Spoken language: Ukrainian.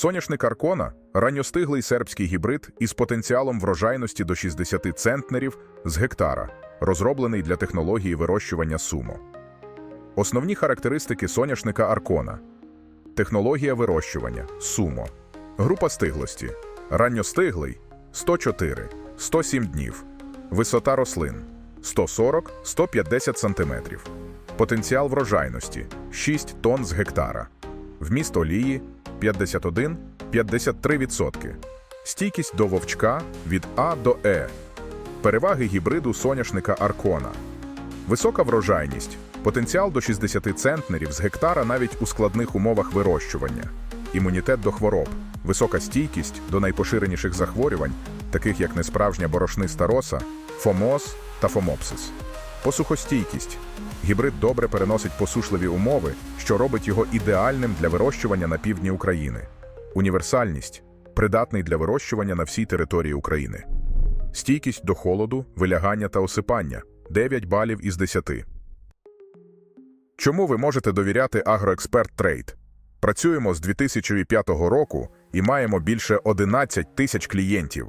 Соняшник Аркона ранньостиглий сербський гібрид із потенціалом врожайності до 60 центнерів з гектара, розроблений для технології вирощування сумо. Основні характеристики соняшника Аркона. Технологія вирощування сумо. Група стиглості. Ранньостиглий 104, 107 днів. Висота рослин 140-150 см. Потенціал врожайності 6 тонн з гектара. Вміст олії 51-53%. Стійкість до вовчка від А до Е. Переваги гібриду соняшника Аркона. Висока врожайність. Потенціал до 60 центнерів з гектара навіть у складних умовах вирощування. Імунітет до хвороб. Висока стійкість до найпоширеніших захворювань, таких як несправжня борошниста роса, фомоз та фомопсис. Посухостійкість. Гібрид добре переносить посушливі умови, що робить його ідеальним для вирощування на півдні України. Універсальність придатний для вирощування на всій території України. Стійкість до холоду, вилягання та осипання 9 балів із 10. Чому ви можете довіряти Агроексперт Трейд? Працюємо з 2005 року і маємо більше 11 тисяч клієнтів.